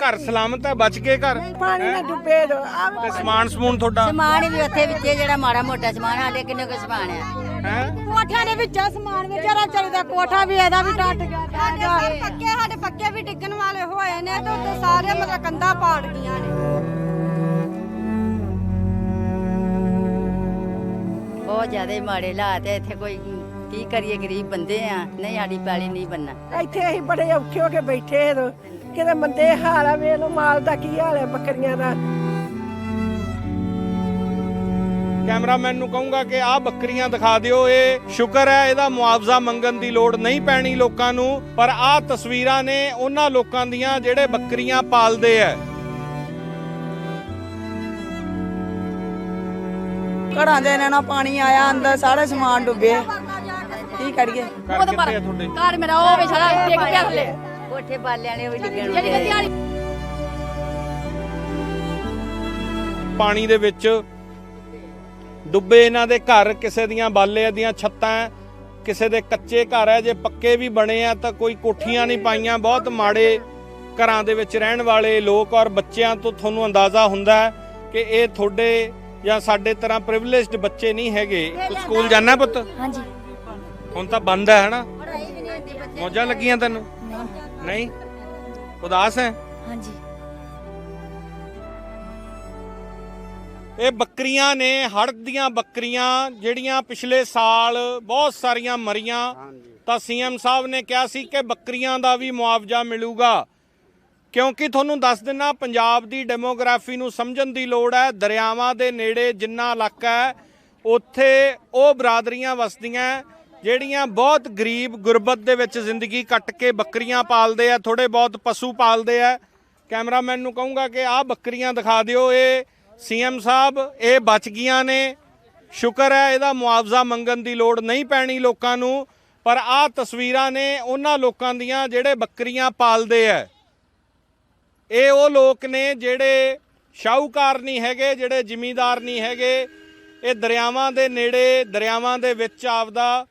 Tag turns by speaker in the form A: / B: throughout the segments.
A: ਘਰ ਸਲਾਮਤ ਹੈ ਬਚ ਗਏ ਘਰ?
B: ਪਾਣੀ ਨਾਲ ਡੁੱਬੇ ਦੋ
A: ਤੇ ਸਮਾਨ ਸਮੂਨ ਤੁਹਾਡਾ?
C: ਸਮਾਨ ਵੀ ਉੱਥੇ ਵਿੱਚੇ ਜਿਹੜਾ ਮਾੜਾ ਮੋਟਾ ਸਮਾਨ ਸਾਡੇ ਕਿੰਨੇ ਕੁ ਸਮਾਨ ਆ?
A: ਹੈ?
B: ਕੋਠਿਆਂ ਦੇ ਵਿੱਚ ਸਮਾਨ ਵਿਚਾਰਾ ਚੱਲਦਾ ਕੋਠਾ ਵੀ ਇਹਦਾ ਵੀ ਟੱਟ ਗਿਆ
D: ਸਾਡੇ ਪੱਕੇ ਸਾਡੇ ਪੱਕੇ ਵੀ ਡਿੱਗਣ ਵਾਲੇ ਹੋਏ ਨੇ ਤੇ ਉੱਤੇ ਸਾਰੇ ਮਤਲਬ ਕੰਧਾਂ ਪਾੜ ਗਈਆਂ ਨੇ।
C: ਬਹੁਤ ਜ਼ਿਆਦਾ ਮਾੜੇ ਹਾਲਾਤ ਹੈ ਇੱਥੇ ਕੋਈ ਕੀ ਕਰੀਏ ਗਰੀਬ ਬੰਦੇ ਆ ਨਹੀਂ ਸਾਡੀ ਪੈਲੀ ਨਹੀਂ ਬੰਨਾ
B: ਇੱਥੇ ਅਸੀਂ ਬੜੇ ਔਖੇ ਹੋ ਕੇ ਬੈਠੇ ਹਾਂ ਕਿਤੇ ਮੰਦੇ ਹਾਲ ਆ ਵੇਖ ਲੋ ਮਾਲ ਦਾ ਕੀ ਹਾਲ ਹੈ ਬੱਕਰੀਆਂ ਦਾ।
A: ਕੈਮਰਾਮੈਨ ਨੂੰ ਕਹੂੰਗਾ ਕਿ ਆਹ ਬੱਕਰੀਆਂ ਦਿਖਾ ਦਿਓ ਇਹ ਸ਼ੁਕਰ ਹੈ ਇਹਦਾ ਮੁਆਵਜ਼ਾ ਮੰਗਣ ਦੀ ਲੋੜ ਨਹੀਂ ਪੈਣੀ ਲੋਕਾਂ ਨੂੰ ਪਰ ਆਹ ਤਸਵੀਰਾਂ ਨੇ ਉਹਨਾਂ ਲੋਕਾਂ ਦੀਆਂ ਜਿਹੜੇ ਬੱਕਰੀਆਂ ਪਾਲਦੇ ਐ
E: ਘਰਾਂ ਦੇ ਨਾਲ ਪਾਣੀ ਆਇਆ ਅੰਦਰ ਸਾਰੇ ਸਮਾਨ ਡੁੱਬੇ। ਕੀ ਕਰੀਏ?
A: ਘਰ ਕਿੱਥੇ ਆ ਤੁਹਾਡੇ?
F: ਘਰ ਮੇਰਾ ਉਹ ਵੇ ਸਾਰਾ ਡਿੱਗ ਪਿਆ ਥੱਲੇ
C: ਕੋਠੇ ਬਾਲਿਆਂ ਨੇ ਵੀ ਡਿੱਗਣ
F: ਜਿਹੜੀ
C: ਨੂੰ
F: ਦਿਹਾੜੀ
A: ਪਾਣੀ ਦੇ ਵਿੱਚ ਡੁੱਬੇ ਇਹਨਾਂ ਦੇ ਘਰ ਕਿਸੇ ਦੀਆਂ ਬਾਲੇ ਦੀਆਂ ਛੱਤਾਂ ਹੈ, ਕਿਸੇ ਦੇ ਕੱਚੇ ਘਰ ਹੈ ਜੇ ਪੱਕੇ ਵੀ ਬਣੇ ਆ ਤਾਂ ਕੋਈ ਕੋਠੀਆਂ ਨਹੀਂ ਪਾਈਆਂ। ਬਹੁਤ ਮਾੜੇ ਘਰਾਂ ਦੇ ਵਿੱਚ ਰਹਿਣ ਵਾਲੇ ਲੋਕ ਔਰ ਬੱਚਿਆਂ ਤੋਂ ਤੁਹਾਨੂੰ ਅੰਦਾਜ਼ਾ ਹੁੰਦਾ ਹੈ ਕਿ ਇਹ ਤੁਹਾਡੇ ਜਾਂ ਸਾਡੇ ਤਰ੍ਹਾਂ ਪ੍ਰਿਵਿਲੇਜਡ ਬੱਚੇ ਨਹੀਂ ਹੈਗੇ। ਤੂੰ ਸਕੂਲ ਜਾਣਾ ਪੁੱਤ?
F: ਹਾਂਜੀ।
A: ਹੁਣ ਤਾਂ ਬੰਦ ਹੈ ਹਨਾ? ਮੌਜਾਂ ਲੱਗੀਆਂ ਤੈਨੂੰ? ਨਹੀਂ? ਉਦਾਸ ਹੈ?
F: ਹਾਂਜੀ।
A: ਇਹ ਬੱਕਰੀਆਂ ਨੇ ਹੜ੍ਹ ਦੀਆਂ ਬੱਕਰੀਆਂ ਜਿਹੜੀਆਂ ਪਿਛਲੇ ਸਾਲ ਬਹੁਤ ਸਾਰੀਆਂ ਮਰੀਆਂ ਤਾਂ ਸੀਐਮ ਸਾਹਿਬ ਨੇ ਕਿਹਾ ਸੀ ਕਿ ਬੱਕਰੀਆਂ ਦਾ ਵੀ ਮੁਆਵਜ਼ਾ ਮਿਲੂਗਾ। ਕਿਉਂਕਿ ਤੁਹਾਨੂੰ ਦੱਸ ਦਿੰਨਾ ਪੰਜਾਬ ਦੀ ਡੈਮੋਗ੍ਰਾਫੀ ਨੂੰ ਸਮਝਣ ਦੀ ਲੋੜ ਹੈ। ਦਰਿਆਵਾਂ ਦੇ ਨੇੜੇ ਜਿੰਨਾ ਇਲਾਕਾ ਹੈ ਉੱਥੇ ਉਹ ਬਰਾਦਰੀਆਂ ਵਸਦੀਆਂ ਹੈ, ਜਿਹੜੀਆਂ ਬਹੁਤ ਗਰੀਬ ਗੁਰਬਤ ਦੇ ਵਿੱਚ ਜ਼ਿੰਦਗੀ ਕੱਟ ਕੇ ਬੱਕਰੀਆਂ ਪਾਲਦੇ ਆ ਥੋੜੇ ਬਹੁਤ ਪਸ਼ੂ ਪਾਲਦੇ ਆ। ਕੈਮਰਾਮੈਨ ਨੂੰ ਕਹੂੰਗਾ ਕਿ ਆਹ ਬੱਕਰੀਆਂ ਦਿਖਾ ਦਿਓ, ਇਹ ਸੀਐਮ ਸਾਹਿਬ, ਇਹ ਬਚ ਗਈਆਂ ਨੇ। ਸ਼ੁਕਰ ਹੈ ਇਹਦਾ ਮੁਆਵਜ਼ਾ ਮੰਗਣ ਦੀ ਲੋੜ ਨਹੀਂ ਪੈਣੀ ਲੋਕਾਂ ਨੂੰ, ਪਰ ਆਹ ਤਸਵੀਰਾਂ ਨੇ ਉਹਨਾਂ ਲੋਕਾਂ ਦੀਆਂ ਜਿਹੜੇ ਬੱਕਰੀਆਂ ਪਾਲਦੇ ਆ। ਇਹ ਉਹ ਲੋਕ ਨੇ ਜਿਹੜੇ ਸ਼ਾਹੂਕਾਰ ਨਹੀਂ ਹੈਗੇ, ਜਿਹੜੇ ਜ਼ਿਮੀਂਦਾਰ ਨਹੀਂ ਹੈਗੇ। ਇਹ ਦਰਿਆਵਾਂ ਦੇ ਨੇੜੇ, ਦਰਿਆਵਾਂ ਦੇ ਵਿੱਚ ਆਪਦਾ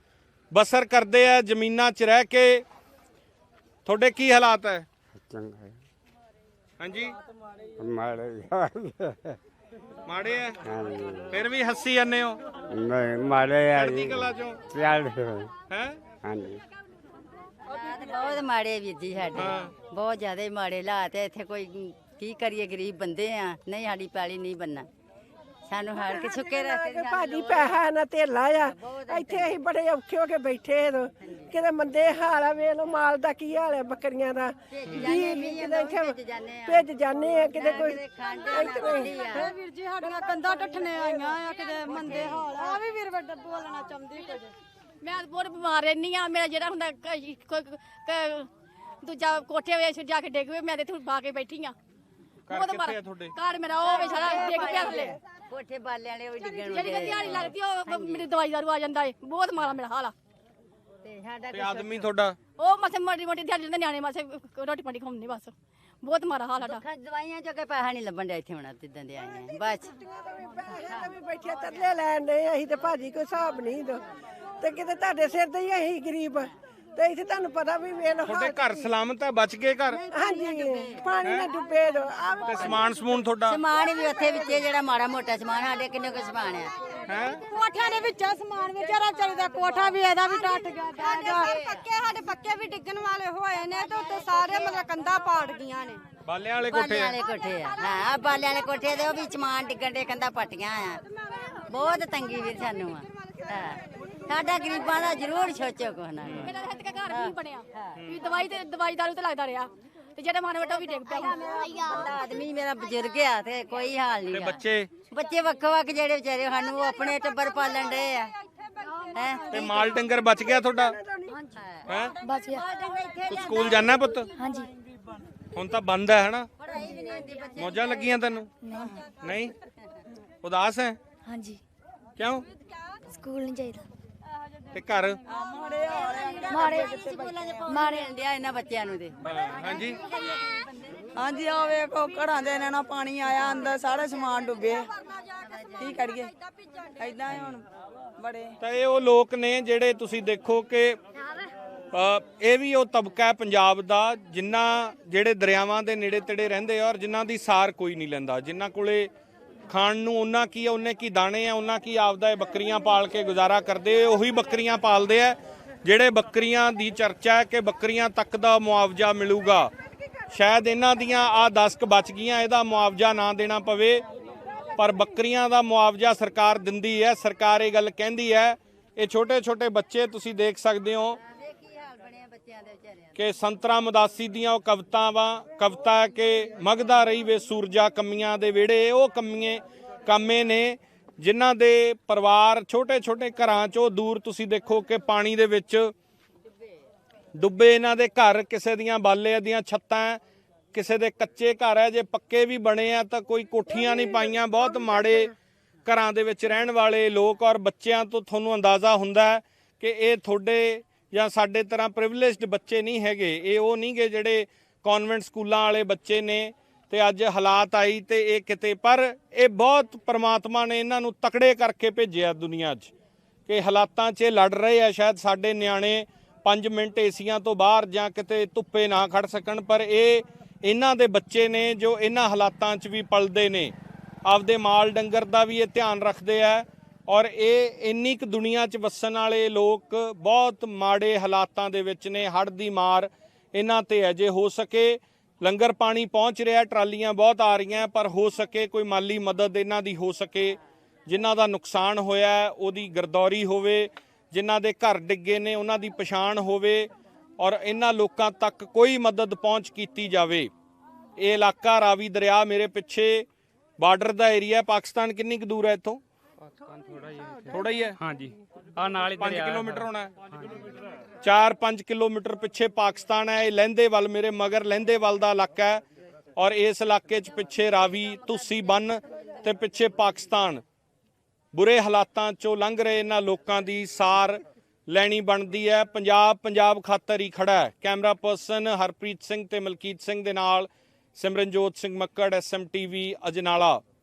A: ਬਸਰ ਕਰਦੇ ਆ ਜ਼ਮੀਨਾਂ 'ਚ ਰਹਿ ਕੇ। ਤੁਹਾਡੇ ਕੀ ਹਾਲਾਤ ਹੈ
G: ਚੰਗਾ ਹੈ।
A: ਹਾਂਜੀ।
G: ਮਾੜੇ ਯਾਰ
A: ਮਾੜੇ ਆ
G: ਹਾਂਜੀ।
A: ਫਿਰ ਵੀ ਹੱਸੀ ਜਾਂਦੇ ਹੋ?
G: ਨਹੀਂ ਮਾੜੇ ਯਾਰ
A: ਚੜ੍ਹਦੀ ਕਲਾ ਚੋਂ?
G: ਚੱਲ
A: ਹੈ?
G: ਹਾਂਜੀ।
C: ਬਹੁਤ ਮਾੜੇ ਵੀਰ ਜੀ ਸਾਡੇ।
A: ਹਾਂ।
C: ਬਹੁਤ ਜ਼ਿਆਦਾ ਮਾੜੇ ਹਾਲਾਤ ਹੈ ਇੱਥੇ ਕੋਈ ਕੀ ਕਰੀਏ ਗਰੀਬ ਬੰਦੇ ਆ। ਨਹੀਂ ਸਾਡੀ ਪੈਲੀ ਨਹੀਂ ਬੰਨਾ ਸਾਨੂੰ ਹੜ ਕੇ ਸੁੱਕੇ ਰਸਤੇ
B: ਕਿ ਭਾਜੀ ਪੈਸਾ ਨਾ ਧੇਲਾ ਆ। ਇੱਥੇ ਅਸੀਂ ਬੜੇ ਔਖੇ ਹੋ ਕੇ ਬੈਠੇ ਹਾਂ ਕਿਤੇ ਮੰਦੇ ਹਾਲ ਆ ਵੇਖ ਲੋ ਮਾਲ ਦਾ ਕੀ ਹਾਲ ਹੈ ਬੱਕਰੀਆਂ ਦਾ।
C: ਭੇਜ ਜਾਂਦੇ ਆ।
B: ਕਿਤੇ ਕੋਈ
C: ਕਿਤੇ ਖੰਡ ਆ, ਨਾ ਰੋਟੀ ਆ।
D: ਵੀਰ ਜੀ ਸਾਡੀਆਂ ਕੰਧਾਂ ਟੱਠਣੇ ਆਈਆਂ ਆ ਕਿਤੇ ਮੰਦੇ ਹਾਲ ਆ। ਵੀ ਵੀਰ ਵੱਡਾ ਬੋਲਣਾ ਚਾਹੁੰਦੀ ਕੁਝ
F: ਮੈਂ ਤਾਂ ਬਹੁਤ ਬਿਮਾਰ ਰਹਿਨੀ ਆ ਮੇਰਾ ਜਿਹੜਾ ਹੁੰਦਾ ਕੋਈ ਦੂਜਾ ਕੋਠੇ ਵੇ ਜਾ ਕੇ ਡਿੱਗ ਪਏ ਮੈਂ ਤੇ ਇੱਥੇ ਬਾ ਕੇ ਬੈਠੀ ਆ।
A: ਘਰ ਕਿੱਥੇ ਆ ਤੁਹਾਡੇ?
F: ਘਰ ਮੇਰਾ ਉਹ ਵੇ ਸਾਰਾ ਡਿੱਗ ਪਿਆ ਥੱਲੇ।
C: ਕੋਠੇ ਬਾਲਿਆਂ ਨੇ ਵੀ ਡਿੱਗਣ
F: ਜਿਹੜੀ
C: ਨੂੰ
F: ਦਿਹਾੜੀ ਲੱਗਦੀ ਉਹ ਮੇਰੀ ਦਵਾਈ ਦਾਰੂ ਆ ਜਾਂਦਾ ਏ। ਬਹੁਤ ਮਾੜਾ ਮੇਰਾ ਹਾਲ ਆ।
C: ਤੇ ਸਾਡਾ
A: ਤੇ ਆਦਮੀ ਤੁਹਾਡਾ?
F: ਉਹ ਮਸੇ ਮਾੜੀ ਮੋਟੀ ਦਿਹਾੜੀ ਦੇ ਨਿਆਣੇ ਮਸੇ ਰੋਟੀ ਪਾਣੀ ਖਾਉਂਦੇ ਬਸ। ਬਹੁਤ ਮਾੜਾ ਹਾਲ ਸਾਡਾ।
C: ਖਾ ਦਵਾਈਆਂ ਚੋਂ ਕੇ ਪੈਸਾ ਨਹੀਂ ਲੱਭਣ ਡਿਆ ਇੱਥੇ ਹੁਣ ਜਿੱਦਾਂ ਦੇ ਆਏ ਆ ਬਸ।
B: ਪੈਸੇ ਤੇ ਵੀ ਬੈਠੇ ਤਰਲੇ ਲੈਣ ਦੇ ਅਸੀਂ ਤੇ ਭਾਜੀ ਕੋਈ ਹਿਸਾਬ ਨਹੀਂ ਦੋ ਤੇ ਕਿਤੇ ਤੁਹਾਡੇ ਸਿਰ ਤੇ ਹੀ ਅਸੀਂ ਗਰੀਬ। ਤੇ ਇੱਥੇ ਤੁਹਾਨੂੰ ਪਤਾ ਵੀ ਵੇਖ ਲੋ
A: ਤੁਹਾਡੇ ਘਰ ਸਲਾਮਤ ਹੈ ਬਚ ਗਏ ਘਰ?
B: ਹਾਂਜੀ ਪਾਣੀ ਨਾਲ ਡੁੱਬੇ ਦੋ
A: ਤੇ ਸਮਾਨ ਸਮੂਨ ਤੁਹਾਡਾ?
C: ਸਮਾਨ ਵੀ ਉੱਥੇ ਵਿੱਚੇ ਜਿਹੜਾ ਮਾੜਾ ਮੋਟਾ ਸਮਾਨ ਸਾਡੇ ਕਿੰਨੇ ਕੁ ਸਮਾਨ ਆ
A: ਹੈ?
B: ਕੋਠਿਆਂ ਦੇ ਵਿੱਚ ਸਮਾਨ ਵਿਚਾਰਾ ਚੱਲਦਾ ਕੋਠਾ ਵੀ ਇਹਦਾ ਵੀ ਟੱਟ ਗਿਆ
D: ਸਾਡੇ ਪੱਕੇ ਸਾਡੇ ਪੱਕੇ ਵੀ ਡਿੱਗਣ ਵਾਲੇ ਹੋਏ ਨੇ ਤੇ ਉੱਤੇ ਸਾਰੇ ਮਤਲਬ ਕੰਧਾਂ ਪਾੜ ਗਈਆਂ ਨੇ।
A: ਬਾਲਿਆਂ ਵਾਲੇ ਕੋਠੇ
C: ਬਾਲਿਆਂ ਵਾਲੇ ਕੋਠੇ ਆ। ਹਾਂ ਬਾਲਿਆਂ ਵਾਲੇ ਕੋਠੇ ਦੇ ਉਹ ਵੀ ਸਮਾਨ ਡਿੱਗਣ ਦੇ ਕੰਦਾ ਪੱਟੀਆਂ ਆ। ਬਹੁਤ ਤੰਗੀ ਵੀਰ ਸਾਨੂੰ ਆ। ਸਾਡਾ ਗਰੀਬਾਂ ਦਾ ਜ਼ਰੂਰ ਸੋਚੋ ਕੁਛ ਨਾ ਕੁਛ।
F: ਮੇਰਾ ਹੱਥ ਘਰ ਵੀ ਬਣਿਆ। ਵੀ ਦਵਾਈ ਤੇ ਦਵਾਈ ਦਾਰੂ ਤੇ ਲੱਗਦਾ ਰਿਹਾ। ਤੇ ਜਿਹੜੇ ਉਹ ਵੀ ਡਿੱਗ ਪਿਆ ਹੁਣ।
C: ਬੰਦਾ ਆਦਮੀ ਮੇਰਾ ਬਜ਼ੁਰਗ ਆ ਤੇ ਕੋਈ ਹਾਲ
A: ਤੇ
C: ਨਹੀਂ
A: ਬੱਚੇ?
C: ਬੱਚੇ ਵੱਖੋ ਵੱਖ ਜਿਹੜੇ ਵਿਚਾਰੇ ਸਾਨੂੰ ਉਹ ਆਪਣੇ ਟੱਬਰ ਪਾਲਣ ਦੇ ਆ। ਹੈ।
A: ਤੇ ਮਾਲ ਡੰਗਰ ਬਚ ਗਿਆ ਤੁਹਾਡਾ? ਹੈ?
F: ਬਸ ਯਾ
A: ਤੂੰ ਸਕੂਲ ਜਾਣਾ ਪੁੱਤ?
F: ਹਾਂਜੀ।
A: ਹੁਣ ਤਾਂ ਬੰਦ ਹੈ ਹਨਾ? ਮੌਜਾਂ ਲੱਗੀਆਂ ਤੈਨੂੰ? ਨਹੀਂ? ਉਦਾਸ ਹੈ?
F: ਹਾਂਜੀ।
A: ਕਿਉਂ?
F: ਸਕੂਲ ਨਹੀਂ ਚਾਹੀਦਾ
A: ਤੇ ਘਰ?
F: ਮਾਰੇ
C: ਮਾਰੇ ਇੰਡੀਆ ਇਹਨਾਂ ਬੱਚਿਆਂ ਨੂੰ ਤੇ।
A: ਹਾਂ, ਹਾਂਜੀ?
E: ਹਾਂਜੀ ਆ ਵੇਖੋ ਘਰਾਂ ਦੇ ਨਾਲ ਪਾਣੀ ਆਇਆ ਅੰਦਰ ਸਾਰੇ ਸਮਾਨ ਡੁੱਬੇ। ਕੀ ਕਰੀਏ? ਐਦਾਂ ਹੀ ਹੁਣ ਬੜੇ।
A: ਤਾਂ ਇਹ ਉਹ ਲੋਕ ਨੇ ਜਿਹੜੇ ਤੁਸੀਂ ਦੇਖੋ ਕਿ ਅ, ਇਹ ਵੀ ਉਹ ਤਬਕਾ ਹੈ ਪੰਜਾਬ ਦਾ ਜਿਨ੍ਹਾਂ ਜਿਹੜੇ ਦਰਿਆਵਾਂ ਦੇ ਨੇੜੇ ਤੇੜੇ ਰਹਿੰਦੇ ਆ ਔਰ ਜਿਨ੍ਹਾਂ ਦੀ ਸਾਰ ਕੋਈ ਨਹੀਂ ਲੈਂਦਾ ਜਿਨ੍ਹਾਂ ਕੋਲੇ ਖਾਣ ਨੂੰ ਉਹਨਾਂ ਕੀ ਆ, ਉਹਨੇ ਕੀ ਦਾਣੇ ਆ, ਉਹਨਾਂ ਕੀ ਆਪਦਾ ਇਹ ਬੱਕਰੀਆਂ ਪਾਲ ਕੇ ਗੁਜ਼ਾਰਾ ਕਰਦੇ ਉਹੀ ਬੱਕਰੀਆਂ ਪਾਲਦੇ ਆ, ਜਿਹੜੇ ਬੱਕਰੀਆਂ ਦੀ ਚਰਚਾ ਹੈ ਕਿ ਬੱਕਰੀਆਂ ਤੱਕ ਦਾ ਮੁਆਵਜ਼ਾ ਮਿਲੂਗਾ। ਸ਼ਾਇਦ ਇਹਨਾਂ ਦੀਆਂ ਆ 10 ਕ ਬਚ ਗਈਆਂ, ਇਹਦਾ ਮੁਆਵਜ਼ਾ ਨਾ ਦੇਣਾ ਪਵੇ, ਪਰ ਬੱਕਰੀਆਂ ਦਾ ਮੁਆਵਜ਼ਾ ਸਰਕਾਰ ਦਿੰਦੀ ਹੈ, ਸਰਕਾਰ ਇਹ ਗੱਲ ਕਹਿੰਦੀ ਹੈ, ਇਹ ਛੋਟੇ ਛੋਟੇ ਬੱਚੇ ਤੁਸੀਂ ਦੇਖ ਸਕਦੇ ਹੋ
C: ਕੀ ਹਾਲ ਬਣਿਆ ਬੱਚਿਆਂ ਦੇ ਵਿਚਾਰਿਆਂ
A: ਕਿ ਸੰਤਰਾ ਮਦਾਸੀ ਦੀਆਂ ਉਹ ਕਵਿਤਾ ਵਾ ਕਵਿਤਾ ਹੈ ਕਿ ਮਗਦਾ ਰਹੀ ਵੇ ਸੂਰਜਾ ਕਮੀਆਂ ਦੇ ਵਿਹੜੇ, ਉਹ ਕੰਮੀਏ, ਕਾਮੇ ਨੇ ਜਿਨ੍ਹਾਂ ਦੇ ਪਰਿਵਾਰ ਛੋਟੇ ਛੋਟੇ ਘਰਾਂ ਚੋਂ ਦੂਰ ਤੁਸੀਂ ਦੇਖੋ ਕਿ ਪਾਣੀ ਦੇ ਵਿੱਚ ਡੁੱਬੇ ਇਹਨਾਂ ਦੇ ਘਰ, ਕਿਸੇ ਦੀਆਂ ਬਾਲੇ ਦੀਆਂ ਛੱਤਾਂ, ਕਿਸੇ ਦੇ ਕੱਚੇ ਘਰ ਹੈ ਜੇ ਪੱਕੇ ਵੀ ਬਣੇ ਆ ਤਾਂ ਕੋਈ ਕੋਠੀਆਂ ਨਹੀਂ ਪਾਈਆਂ, ਬਹੁਤ ਮਾੜੇ ਘਰਾਂ ਦੇ ਵਿੱਚ ਰਹਿਣ ਵਾਲੇ ਲੋਕ ਔਰ ਬੱਚਿਆਂ ਤੋਂ ਤੁਹਾਨੂੰ ਅੰਦਾਜ਼ਾ ਹੁੰਦਾ ਕਿ ਇਹ ਤੁਹਾਡੇ ਜਾਂ ਸਾਡੇ ਤਰ੍ਹਾਂ ਪ੍ਰਿਵਿਲੇਜਡ ਬੱਚੇ ਨਹੀਂ ਹੈਗੇ, ਇਹ ਉਹ ਨਹੀਂਗੇ ਜਿਹੜੇ ਕਨਵੈਂਟ ਸਕੂਲਾਂ ਵਾਲੇ ਬੱਚੇ ਨੇ ਤੇ ਅੱਜ ਹਾਲਾਤ ਆਈ ਤੇ ਇਹ ਕਿਤੇ, ਪਰ ਇਹ ਬਹੁਤ ਪ੍ਰਮਾਤਮਾ ਨੇ ਇਹਨਾਂ ਨੂੰ ਤਕੜੇ ਕਰਕੇ ਭੇਜਿਆ ਦੁਨੀਆ 'ਚ ਕਿ ਹਾਲਾਤਾਂ 'ਚ ਇਹ ਲੜ ਰਹੇ ਆ, ਸ਼ਾਇਦ ਸਾਡੇ ਨਿਆਣੇ 5 ਮਿੰਟ ਏਸੀਆਂ ਤੋਂ ਬਾਹਰ ਜਾਂ ਕਿਤੇ ਧੁੱਪੇ ਨਾ ਖੜ ਸਕਣ, ਪਰ ਇਹ ਇਹਨਾਂ ਦੇ ਬੱਚੇ ਨੇ ਜੋ ਇਹਨਾਂ ਹਾਲਾਤਾਂ 'ਚ ਵੀ ਪਲਦੇ ਨੇ। ਆਪਦੇ ਮਾਲ ਡੰਗਰ ਦਾ ਵੀ ਇਹ ਧਿਆਨ ਰੱਖਦੇ ਆ। ਔਰ ਇਹ ਇੰਨੀ ਕੁ ਦੁਨੀਆ 'ਚ ਵਸਣ ਵਾਲੇ ਲੋਕ ਬਹੁਤ ਮਾੜੇ ਹਾਲਾਤਾਂ ਦੇ ਵਿੱਚ ਨੇ, ਹੜ੍ਹ ਦੀ ਮਾਰ ਇਹਨਾਂ ਤੇ ਹੈ। ਜੇ ਹੋ ਸਕੇ ਲੰਗਰ ਪਾਣੀ ਪਹੁੰਚ ਰਿਹਾ, ਟਰਾਲੀਆਂ ਬਹੁਤ ਆ ਰਹੀਆਂ, ਪਰ ਹੋ ਸਕੇ ਕੋਈ ਮਾਲੀ ਮਦਦ ਇਹਨਾਂ ਦੀ ਹੋ ਸਕੇ, ਜਿਨ੍ਹਾਂ ਦਾ ਨੁਕਸਾਨ ਹੋਇਆ ਉਹਦੀ ਗਰਦੌਰੀ ਹੋਵੇ, ਜਿਨ੍ਹਾਂ ਦੇ ਘਰ ਡਿੱਗੇ ਨੇ, ਉਹਨਾਂ ਦੀ ਪਛਾਣ ਹੋਵੇ ਔਰ ਇਹਨਾਂ ਲੋਕਾਂ ਤੱਕ ਕੋਈ ਮਦਦ ਪਹੁੰਚ ਕੀਤੀ ਜਾਵੇ। ਇਹ ਇਲਾਕਾ ਰਾਵੀ ਦਰਿਆ ਮੇਰੇ ਪਿੱਛੇ ਬਾਰਡਰ ਦਾ ਏਰੀਆ ਪਾਕਿਸਤਾਨ ਕਿੰਨੀ ਕੁ ਦੂਰ ਹੈ ਇੱਥੋਂ?
H: ਪਾਕਿਸਤਾਨ ਥੋੜਾ ਹੀ ਹੈ
A: ਥੋੜਾ ਹੀ ਹੈ?
H: ਹਾਂਜੀ। ਆ ਨਾਲ ਹੀ
A: 5
H: ਦਰਿਆ ਹੈ
A: ਕਿਲੋਮੀਟਰ ਹੋਣਾ ਹੈ। 4-5 ਕਿਲੋਮੀਟਰ ਪਿੱਛੇ ਪਾਕਿਸਤਾਨ ਹੈ ਇਹ ਲਹਿੰਦੇਵਲ ਮੇਰੇ ਮਗਰ ਲਹਿੰਦੇਵਲ ਦਾ ਇਲਾਕਾ ਹੈ ਔਰ ਇਸ ਇਲਾਕੇ 'ਚ ਪਿੱਛੇ ਰਾਵੀ ਤੁਸੀ ਬੰਨ ਤੇ ਪਿੱਛੇ ਪਾਕਿਸਤਾਨ। ਬੁਰੇ ਹਾਲਾਤਾਂ 'ਚੋਂ ਲੰਘ ਰਹੇ ਇਹਨਾਂ ਲੋਕਾਂ ਦੀ ਸਾਰ ਲੈਣੀ ਬਣਦੀ ਹੈ। ਪੰਜਾਬ ਪੰਜਾਬ ਖਾਤਰ ਹੀ ਖੜਾ ਹੈ। ਕੈਮਰਾ ਪਰਸਨ ਹਰਪ੍ਰੀਤ ਸਿੰਘ ਤੇ ਮਲਕੀਤ ਸਿੰਘ ਦੇ ਨਾਲ ਸਿਮਰਨਜੋਤ ਸਿੰਘ ਮੱਕੜ ਐਸਐਮਟੀਵੀ ਅਜਨਾਲਾ।